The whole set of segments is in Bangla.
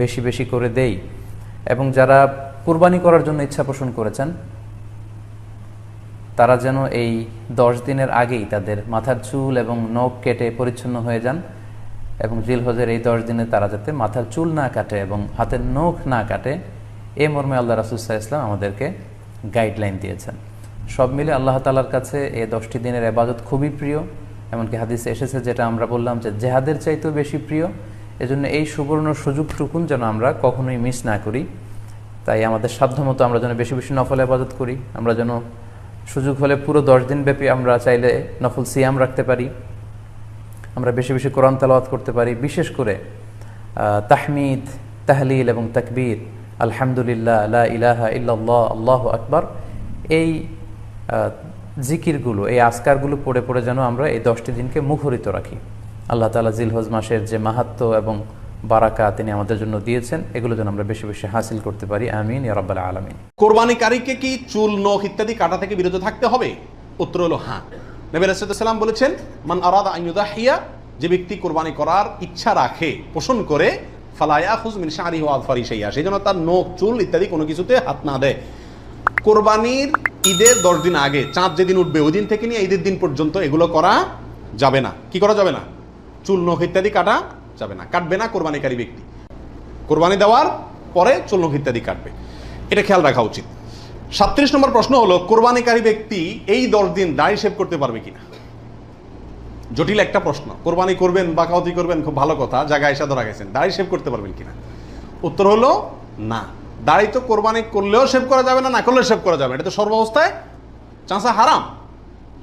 বেশি বেশি করে দেই। এবং যারা কুরবানি করার জন্য ইচ্ছা পোষণ করেছেন, তারা যেন এই দশ দিনের আগেই তাদের মাথার চুল এবং নখ কেটে পরিচ্ছন্ন হয়ে যান এবং জিলহজের এই দশ দিনে তারা যাতে মাথার চুল না কাটে এবং হাতের নখ না কাটে, এ মর্মে আল্লাহ রাসুসাহ ইসলাম আমাদেরকে গাইডলাইন দিয়েছেন। সব মিলে আল্লাহ তালার কাছে এই দশটি দিনের এবাদত খুবই প্রিয়, এমনকি হাদিসে এসেছে যেটা আমরা বললাম যে জেহাদের চাইতেও বেশি প্রিয়। এজন্য এই সুবর্ণ সুযোগটুকুন যেন আমরা কখনোই মিস না করি। তাই আমাদের সাধ্যমতো আমরা যেন বেশি বেশি নফল আবাদত করি। আমরা যেন সুযোগ হলে পুরো দশ দিন ব্যাপী আমরা চাইলে নফল সিয়াম রাখতে পারি। আমরা বেশি বেশি কোরআন তালাওয়াত করতে পারি। বিশেষ করে তাহমিদ, তাহলিল এবং তাকবীর, আলহামদুলিল্লাহ আল্লাহ ইলাহা ইল্লাল্লাহ, আল্লাহ আকবার, এই জিকিরগুলো, এই আসকারগুলো পড়ে পড়ে যেন আমরা এই দশটি দিনকে মুখরিত রাখি। আল্লাহ তালা জিলহজ মাসের যে মাহাত্ম এবং বারাকা তিনি আমাদের জন্য দিয়েছেন, এগুলো যেন আমরা বেশি বেশি হাসিল করতে পারি। আমিন ইয়ারাব্বাল আলমিন। কোরবানিকারীকে কি চুল, নখ ইত্যাদি কাটা থেকে বিরত থাকতে হবে? উত্তর হলো হ্যাঁ। নবী রাসূলুল্লাহ বলেছেন, মান আরাদা আন ইউদাহিয়া যে ব্যক্তি কোরবানি করার ইচ্ছা রাখে, পোষণ করে ফালায়া খুজ মিন শারিহি ওয়া আযফারি শাইয়া সেই জন্য তার নখ, চুল ইত্যাদি কোনো কিছুতে হাত না দেয়। কোরবানির ঈদের দশ দিন আগে, চাঁদ যেদিন উঠবে, ওই দিন থেকে নিয়ে ঈদের দিন পর্যন্ত এগুলো করা যাবে না। কি করা যাবে না? চুল নখ ইত্যাদি কাটা যাবে না, কাটবে না কোরবানিকারী ব্যক্তি। কোরবানি দেওয়ার পরে চুল নখ ইত্যাদি কাটবে। এটা খেয়াল রাখা উচিত। সাতত্রিশ নম্বর প্রশ্ন হলো, কোরবানিকারী ব্যক্তি এই দশ দিন দাড়ি শেভ করতে পারবে কিনা? জটিল একটা প্রশ্ন। কোরবানি করবেন বাকাওতি করবেন, খুব ভালো কথা, জায়গায় এসে ধরা গেছেন। দাড়ি শেভ করতে পারবেন কিনা? উত্তর হলো, না। দাড়ি তো কোরবানি করলেও শেভ করা যাবে না না করলেও শেভ করা যাবে এটা তো সর্বাবস্থায় চাঁচা হারাম।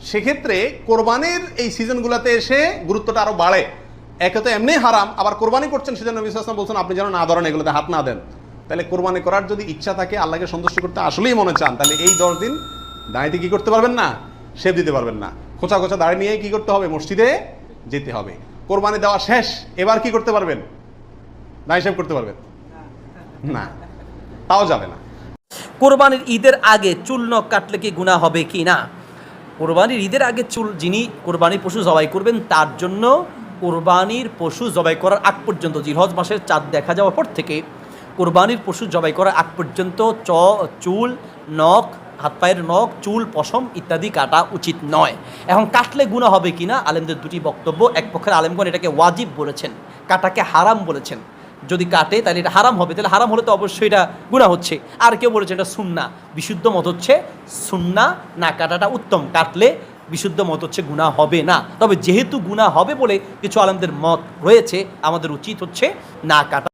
সেক্ষেত্রে কোরবানির এই সিজনগুলোতে এসে গুরুত্বটা আরও বাড়ে। একে তো এমনি হারাম, আবার কোরবানি করছেন সেজন্য সাল্লাল্লাহু বলছেন, আপনি যেন না ধরেন, এগুলোতে হাত না দেন। তাহলে কোরবানি করার যদি ইচ্ছা থাকে, আল্লাহকে সন্তুষ্ট করতে আসলেই মনে চান, তাহলে এই দশ দিন দাঁড়িতে কি করতে পারবেন না? শেভ দিতে পারবেন না। খোঁচা খোঁচা দাঁড়ি নিয়ে কি করতে হবে? মসজিদে যেতে হবে। কোরবানি দেওয়া শেষ, এবার কি করতে পারবেন? দাঁড়ি শেভ করতে পারবেন? না। তাও যাবে না। কোরবানির ঈদের আগে চুল নখ কাটলে কি গুণা হবে কি না? কোরবানির ঈদের আগে চুল যিনি কোরবানির পশু জবাই করবেন, তার জন্য কোরবানির পশু জবাই করার আগ পর্যন্ত জিরহজ মাসের চাঁদ দেখা যাওয়ার পর থেকে কোরবানির পশু জবাই করার আগ পর্যন্ত চ, চুল, নখ, হাত পায়ের নখ, চুল, পশম ইত্যাদি কাটা উচিত নয়। এখন কাটলে গুণা হবে কি না আলেমদের দুটি বক্তব্য। এক পক্ষের আলেমগণ এটাকে ওয়াজিব বলেছেন, কাটাকে হারাম বলেছেন। যদি কাটে, তাহলে এটা হারাম হবে। তাহলে হারাম হলে তো অবশ্যই এটা গুণা হচ্ছে। আর কেউ বলেছে এটা সুন্না বিশুদ্ধ মত হচ্ছে সুন্না না কাটাটা উত্তম। কাটলে বিশুদ্ধ মত হচ্ছে গুণা হবে না। তবে যেহেতু গুণা হবে বলে কিছু আলমদের মত রয়েছে, আমাদের উচিত হচ্ছে না কাটা।